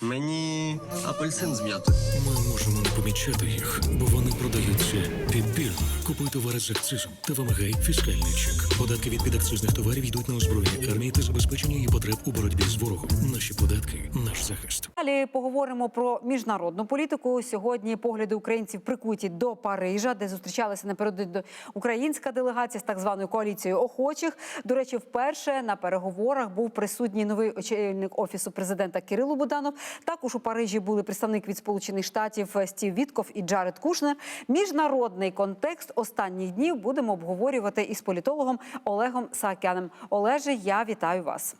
Мені апельсин з м'ятою. Ми можемо не помічати їх, бо вони продаються підбірно. Купуй товари з акцизом та вимагай фіскальний чек. Податки від підакцизних товарів йдуть на озброєння армії та забезпечення її потреб у боротьбі з ворогом. Наші податки, наш захист. Далі поговоримо про міжнародну політику. Сьогодні погляди українців прикуті до Парижа, де зустрічалася напередодні українська делегація з так званою коаліцією охочих. До речі, вперше на переговорах був присутній новий очільник офісу президента Кирило Буданов. Також у Парижі були представник від Сполучених Штатів Стів Вітков і Джаред Кушнер. Міжнародний контекст останніх днів будемо обговорювати із політологом Олегом Саакяном. Олеже, я вітаю вас.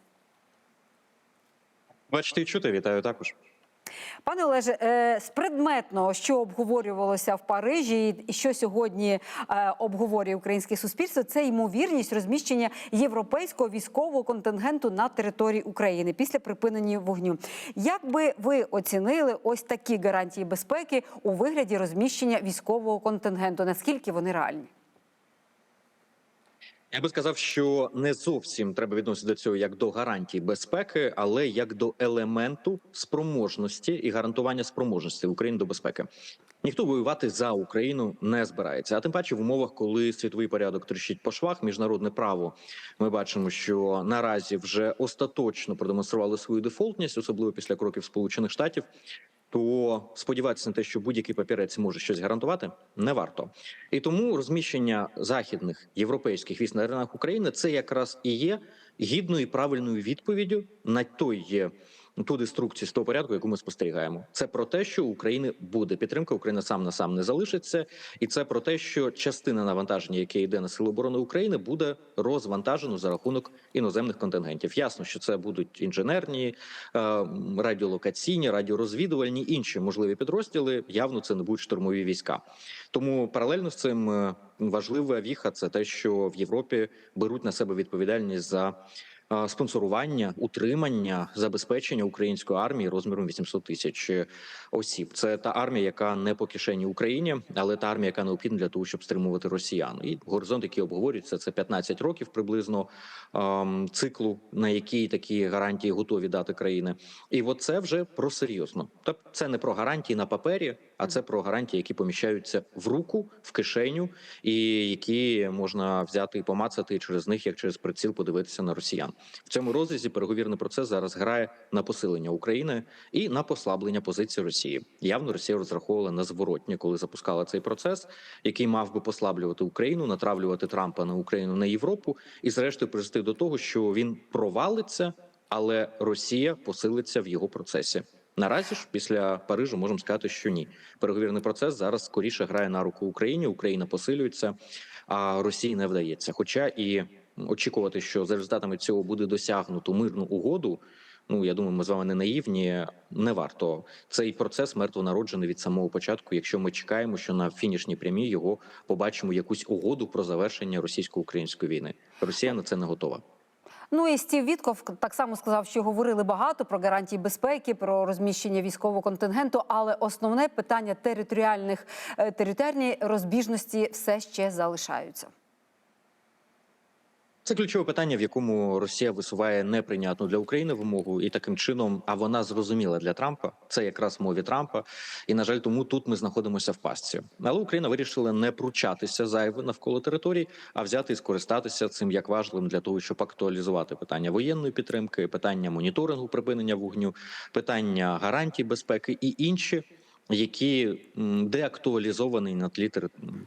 Бачите і чути, вітаю також. Пане Олеже, е, з предметного, що обговорювалося в Парижі, і що сьогодні е, обговорює українське суспільство, це ймовірність розміщення європейського військового контингенту на території України після припинення вогню. Як би ви оцінили ось такі гарантії безпеки у вигляді розміщення військового контингенту? Наскільки вони реальні? Я би сказав, що не зовсім треба відносити до цього як до гарантій безпеки, але як до елементу спроможності і гарантування спроможності України до безпеки. Ніхто воювати за Україну не збирається. А тим паче в умовах, коли світовий порядок тріщить по швах, міжнародне право ми бачимо, що наразі вже остаточно продемонстрували свою дефолтність, особливо після кроків Сполучених Штатів. То сподіватися на те, що будь-який папірець може щось гарантувати, не варто. І тому розміщення західних європейських військ на ринах України це якраз і є гідною і правильною відповіддю на той. Ту деструкцію з того порядку, яку ми спостерігаємо, це про те, що України буде підтримка, Україна сам на сам не залишиться, і це про те, що частина навантаження, яке йде на сили оборони України, буде розвантажено за рахунок іноземних контингентів. Ясно, що це будуть інженерні, е, радіолокаційні, радіорозвідувальні інші можливі підрозділи. Явно це не будуть штурмові війська. Тому паралельно з цим е, важлива віха це те, що в Європі беруть на себе відповідальність за. Спонсорування, утримання, забезпечення української армії розміром 800 тисяч осіб. Це та армія, яка не по кишені Україні, але та армія, яка необхідна для того, щоб стримувати росіян. І горизонт, який обговорюється, це 15 років приблизно ем, циклу, на який такі гарантії готові дати країни. І от це вже про серйозно. Тобто це не про гарантії на папері, а це про гарантії, які поміщаються в руку, в кишеню, і які можна взяти і помацати і через них, як через приціл, подивитися на росіян. В цьому розрізі переговірний процес зараз грає на посилення України і на послаблення позиції Росії. Явно Росія розраховувала на зворотнє, коли запускала цей процес, який мав би послаблювати Україну, натравлювати Трампа на Україну на Європу, і зрештою призвести до того, що він провалиться, але Росія посилиться в його процесі. Наразі ж після Парижу можемо сказати, що ні. Переговірний процес зараз скоріше грає на руку Україні. Україна посилюється, а Росії не вдається. Хоча і очікувати, що за результатами цього буде досягнуто мирну угоду. Ну я думаю, ми з вами не наївні. Не варто цей процес мертвонароджений від самого початку. Якщо ми чекаємо, що на фінішній прямій його побачимо якусь угоду про завершення російсько-української війни. Росія на це не готова. Ну і Стів Вітков так само сказав, що говорили багато про гарантії безпеки, про розміщення військового контингенту, але основне питання територіальних е, територіальної розбіжності все ще залишаються. Це ключове питання, в якому Росія висуває неприйнятну для України вимогу, і таким чином, а вона зрозуміла для Трампа. Це якраз мові Трампа. І на жаль, тому тут ми знаходимося в пастці. Але Україна вирішила не пручатися зайве навколо територій, а взяти і скористатися цим як важливим для того, щоб актуалізувати питання воєнної підтримки, питання моніторингу припинення вогню, питання гарантій безпеки і інші. Які деактуалізовані на тлі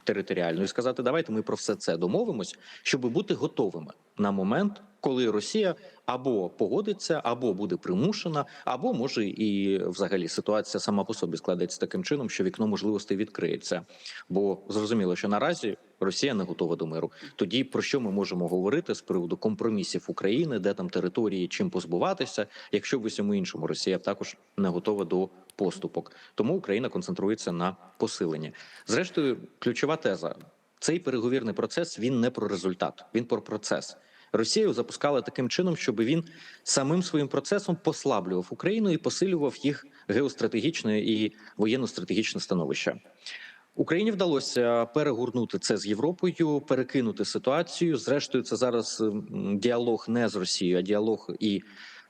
територіальної, сказати, давайте ми про все це домовимось, щоб бути готовими на момент, коли Росія або погодиться, або буде примушена, або може і взагалі ситуація сама по собі складеться таким чином, що вікно можливостей відкриється. Бо зрозуміло, що наразі Росія не готова до миру. Тоді про що ми можемо говорити з приводу компромісів України, де там території, чим позбуватися, якщо в усьому іншому Росія також не готова до поступок. Тому Україна концентрується на посиленні. Зрештою, ключова теза: цей переговірний процес він не про результат, він про процес. Росію запускали таким чином, щоб він самим своїм процесом послаблював Україну і посилював їх геостратегічне і воєнно-стратегічне становище. Україні вдалося перегорнути це з Європою, перекинути ситуацію. Зрештою, це зараз діалог не з Росією, а діалог і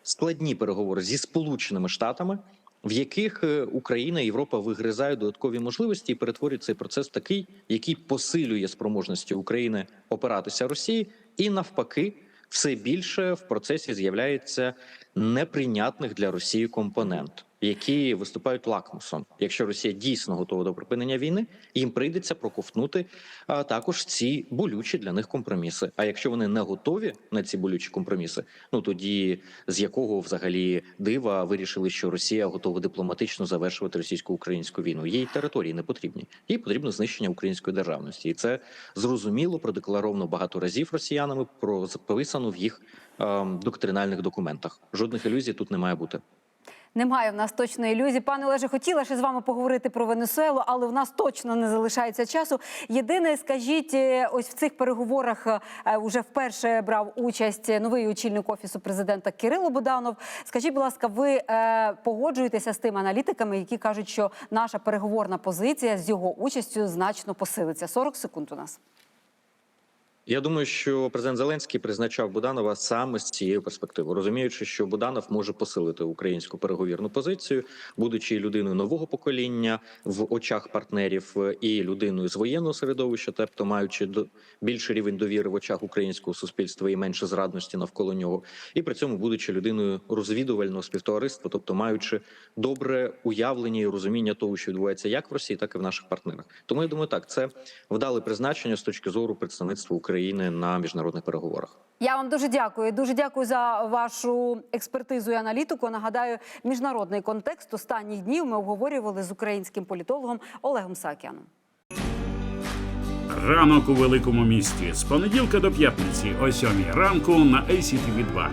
складні переговори зі Сполученими Штатами. в яких е, Україна і Європа вигризають додаткові можливості і перетворюють цей процес в такий, який посилює спроможності України опиратися Росії, і навпаки, все більше в процесі з'являється неприйнятних для Росії компонент, які виступають лакмусом. Якщо Росія дійсно готова до припинення війни, їм прийдеться проковтнути також ці болючі для них компроміси. А якщо вони не готові на ці болючі компроміси, ну тоді з якого взагалі дива вирішили, що Росія готова дипломатично завершувати російсько-українську війну? Їй території не потрібні. Їй потрібно знищення української державності, і це зрозуміло продекларовано багато разів росіянами. Про прописано в їх ем, доктринальних документах. Жодних ілюзій тут не має бути. Немає в нас точної ілюзії. Пане Олеже, хотіла ще з вами поговорити про Венесуелу, але в нас точно не залишається часу. Єдине, скажіть, е, ось в цих переговорах е, уже вперше брав участь новий очільник офісу президента Кирило Буданов. Скажіть, будь ласка, ви е, погоджуєтеся з тими аналітиками, які кажуть, що наша переговорна позиція з його участю значно посилиться? 40 секунд у нас. Я думаю, що президент Зеленський призначав Буданова саме з цією перспективою, розуміючи, що Буданов може посилити українську переговірну позицію, будучи людиною нового покоління в очах партнерів і людиною з воєнного середовища, тобто маючи до більший рівень довіри в очах українського суспільства і менше зрадності навколо нього, і при цьому будучи людиною розвідувального співтовариства, тобто маючи добре уявлення і розуміння того, що відбувається як в Росії, так і в наших партнерах. Тому я думаю, так це вдале призначення з точки зору представництва України на міжнародних переговорах. Я вам дуже дякую. Дуже дякую за вашу експертизу і аналітику. Нагадаю, міжнародний контекст останніх днів ми обговорювали з українським політологом Олегом Сакяном. Ранок у великому місті з понеділка до п'ятниці о сьомій ранку на ACTV 2